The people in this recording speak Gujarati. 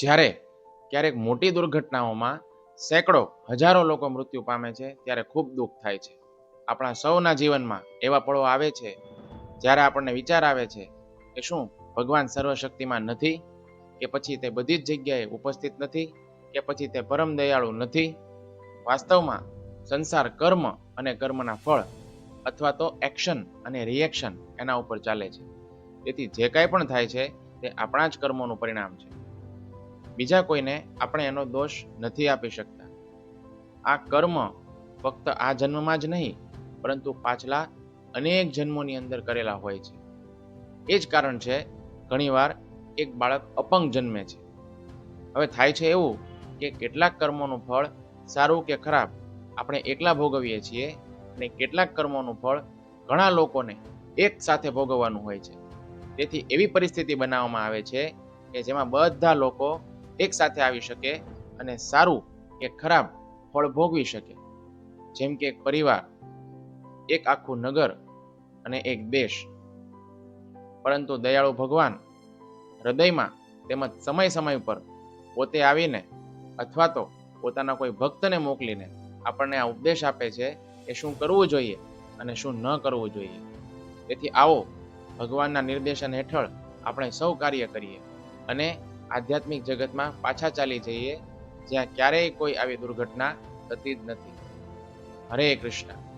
જ્યારે ક્યારેક મોટી દુર્ઘટનાઓમાં સેંકડો, હજારો લોકો મૃત્યુ પામે છે, ત્યારે ખૂબ દુઃખ થાય છે. આપણા સૌના જીવનમાં એવા પળો આવે છે, જ્યારે આપણને વિચાર આવે છે કે શું ભગવાન સર્વશક્તિમાં નથી, કે પછી તે બધી જ જગ્યાએ ઉપસ્થિત નથી, કે પછી તે પરમ દયાળુ નથી. વાસ્તવમાં સંસાર કર્મ અને કર્મના ફળ અથવા તો એક્શન અને રિએક્શન એના ઉપર ચાલે છે. તેથી જે કાંઈ પણ થાય છે, તે આપણા જ કર્મોનું પરિણામ છે. બીજા કોઈને આપણે એનો દોષ નથી આપી શકતા. આ કર્મ ફક્ત આ જન્મમાં જ નહીં, પરંતુ પાછલા અનેક જન્મોની અંદર કરેલા હોય છે. એ જ કારણ છે, ઘણીવાર એક બાળક અપંગ જન્મે છે. હવે થાય છે એવું કે કેટલાક કર્મોનું ફળ સારું કે ખરાબ આપણે એકલા ભોગવીએ છીએ અને કેટલાક કર્મોનું ફળ ઘણા લોકોને એક સાથે ભોગવવાનું હોય છે. તેથી એવી પરિસ્થિતિ બનાવવામાં આવે છે કે જેમાં બધા લોકો એક સાથે આવી શકે અને સારું કે ખરાબ ફળ ભોગવી શકે. જેમ કે એક પરિવાર, એક આખું નગર અને એક દેશ. પરંતુ દયાળુ ભગવાન હૃદયમાં તેમજ સમય સમય પર પોતે આવીને અથવા તો પોતાના કોઈ ભક્તને મોકલીને આપણને આ ઉપદેશ આપે છે કે શું કરવું જોઈએ અને શું ન કરવું જોઈએ. તેથી આવો ભગવાનના નિર્દેશન હેઠળ આપણે સૌ કાર્ય કરીએ અને આધ્યાત્મિક જગતમાં પાછા ચાલી જઈએ, જ્યાં ક્યારેય કોઈ આવી દુર્ઘટના થતી જ નથી. હરે કૃષ્ણ.